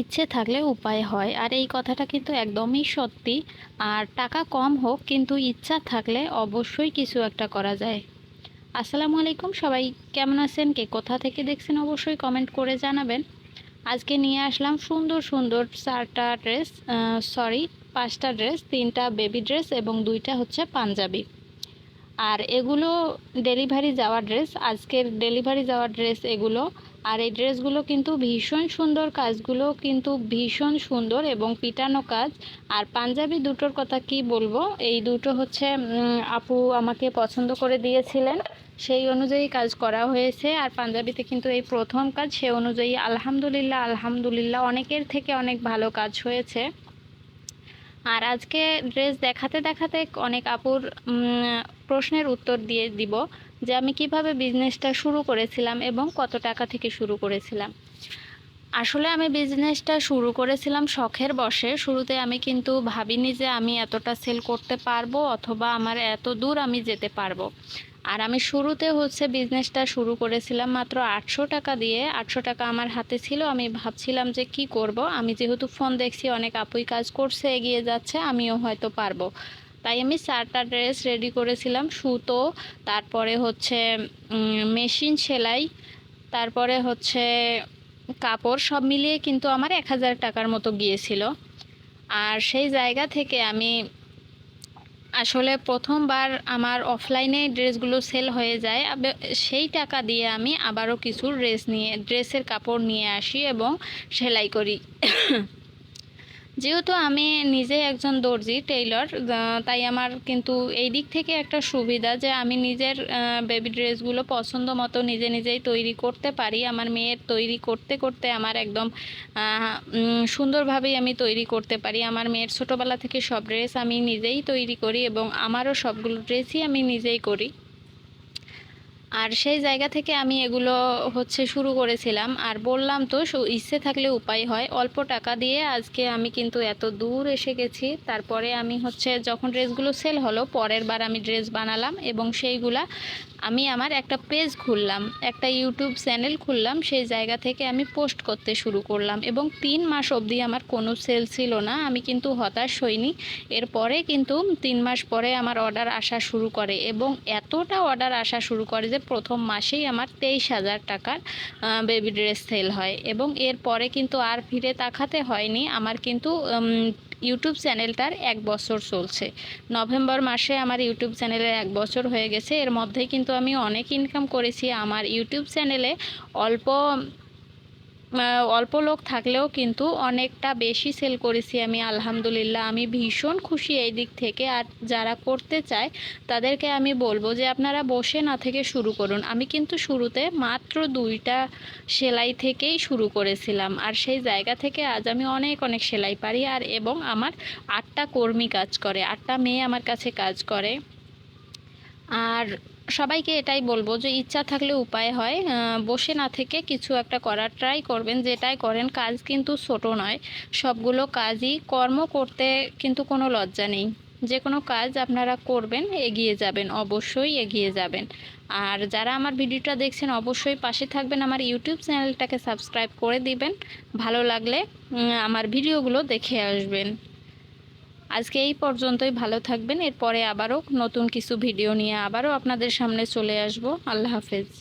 ইচ্ছে থাকলে উপায় হয়। আর এই কথাটা কিন্তু একদমই সত্যি। আর টাকা কম হোক, কিন্তু ইচ্ছা থাকলে অবশ্যই কিছু একটা করা যায়। আসসালামু আলাইকুম, সবাই কেমন আছেন? কে কোথা থেকে দেখছেন অবশ্যই কমেন্ট করে জানাবেন। আজকে নিয়ে আসলাম সুন্দর সুন্দর চারটা ড্রেস সরি পাঁচটা ড্রেস, তিনটা বেবি ড্রেস এবং দুইটা হচ্ছে পাঞ্জাবি। আর এগুলো ডেলিভারি যাওয়া ড্রেস আজকের ডেলিভারি যাওয়া ড্রেস এগুলো আর এই ড্রেসগুলো কিন্তু ভীষণ সুন্দর, কাজগুলো কিন্তু ভীষণ সুন্দর এবং পিটানো কাজ। আর পাঞ্জাবি দুটোর কথা কি বলব? এই দুটো হচ্ছে আপু আমাকে পছন্দ করে দিয়েছিলেন। সেই অনুযায়ী কাজ করা হয়েছে। আর পাঞ্জাবিতে কিন্তু এই প্রথম কাজ, সে অনুযায়ী আলহামদুলিল্লাহ আলহামদুলিল্লাহ, অনেকের থেকে অনেক ভালো কাজ হয়েছে। আর আজকে ড্রেস দেখাতে দেখাতে অনেক আপুর প্রশ্নের উত্তর দিয়ে দিব যে আমি কীভাবে বিজনেসটা শুরু করেছিলাম এবং কত টাকা থেকে শুরু করেছিলাম। আসলে আমি বিজনেসটা শুরু করেছিলাম শখের বসে শুরুতে আমি কিন্তু ভাবিনি যে আমি এতটা সেল করতে পারব অথবা আমার এত দূর আমি যেতে পারব। আর আমি শুরুতে হচ্ছে বিজনেসটা শুরু করেছিলাম মাত্র আটশো টাকা দিয়ে। আটশো টাকা আমার হাতে ছিল। আমি ভাবছিলাম যে কি করব? আমি যেহেতু ফোন দেখছি, অনেক আপুই কাজ করছে, এগিয়ে যাচ্ছে, আমিও হয়তো পারব। তাই আমি চারটা ড্রেস রেডি করেছিলাম, সুতো, তারপরে হচ্ছে মেশিন সেলাই, তারপরে হচ্ছে কাপড় সব মিলিয়ে কিন্তু আমার এক হাজার টাকার মতো গিয়েছিল। আর সেই জায়গা থেকে আমি আসলে প্রথমবার আমার অফলাইনে ড্রেসগুলো সেল হয়ে যায় সেই টাকা দিয়ে আমি আবারও কিছু ড্রেস নিয়ে ড্রেসের কাপড় নিয়ে আসি এবং সেলাই করি। যেহেতু আমি নিজে একজন দর্জি, টেইলর তাই আমার কিন্তু এই দিক থেকে একটা সুবিধা যে আমি নিজের বেবি ড্রেসগুলো পছন্দ মতো নিজে নিজেই তৈরি করতে পারি। আমার মেয়ের তৈরি করতে করতে আমার একদম সুন্দরভাবেই আমি তৈরি করতে পারি। আমার মেয়ের ছোটোবেলা থেকে সব ড্রেস আমি নিজেই তৈরি করি এবং আমারও সবগুলো ড্রেসই আমি নিজেই করি। আর সেই জায়গা থেকে আমি এগুলো হচ্ছে শুরু করেছিলাম। আর বললাম তো ইচ্ছে থাকলে উপায় হয়। অল্প টাকা দিয়ে আজকে আমি কিন্তু এত দূর এসে গেছি। তারপরে আমি হচ্ছে যখন ড্রেসগুলো সেল হলো, পরের বার আমি ড্রেস বানালাম এবং সেইগুলা আমি আমার একটা পেজ খুললাম, একটা ইউটিউব চ্যানেল খুললাম। সেই জায়গা থেকে আমি পোস্ট করতে শুরু করলাম এবং তিন মাস অবধি আমার কোনো সেল ছিল না। আমি কিন্তু হতাশ হইনি। এরপরে কিন্তু তিন মাস পরে আমার অর্ডার আসা শুরু করে এবং এতটা অর্ডার আসা শুরু করে যে প্রথম মাসেই আমার তেইশ হাজার টাকার বেবি ড্রেস সেল হয়। এবং এরপরে কিন্তু আর ফিরে তাকাতে হয়নি। আমার কিন্তু ইউটিউব চ্যানেলটার এক বছর চলছে। নভেম্বর মাসে আমার ইউটিউব চ্যানেলে এক বছর হয়ে গেছে। এর মধ্যেই কিন্তু আমি অনেক ইনকাম করেছি। আমার ইউটিউব চ্যানেলে অল্প অল্প লোক থাকলেও কিন্তু অনেকটা বেশি সেল করেছি আমি, আলহামদুলিল্লাহ। আমি ভীষণ খুশি এই দিক থেকে। আর যারা করতে চায়, তাদেরকে আমি বলব যে আপনারা বসে না থেকে শুরু করুন। আমি কিন্তু শুরুতে মাত্র দুইটা সেলাই থেকেই শুরু করেছিলাম। আর সেই জায়গা থেকে আজ আমি অনেক অনেক সেলাই পারি। আর এবং আমার আটটা কর্মী কাজ করে, আটটা মেয়ে আমার কাছে কাজ করে। আর সবাইকে এটাই বলব যে ইচ্ছা থাকলে উপায় হয়। বসে না থেকে কিছু একটা করার ট্রাই করবেন, যেটাই করেন, কাজ কিন্তু ছোট নয়। সবগুলো কাজই কর্ম করতে কিন্তু কোনো লজ্জা নেই। যে কোনো কাজ আপনারা করবেন, এগিয়ে যাবেন, অবশ্যই এগিয়ে যাবেন। আর যারা আমার ভিডিওটা দেখছেন, অবশ্যই পাশে থাকবেন আমার ইউটিউব চ্যানেলটাকে সাবস্ক্রাইব করে দিবেন। ভালো লাগলে আমার ভিডিওগুলো দেখে আসবেন। আজকে এই পর্যন্তই, ভালো থাকবেন। এরপরে আবারও নতুন কিছু ভিডিও নিয়ে আবারও আপনাদের সামনে চলে আসব। আল্লাহ হাফেজ।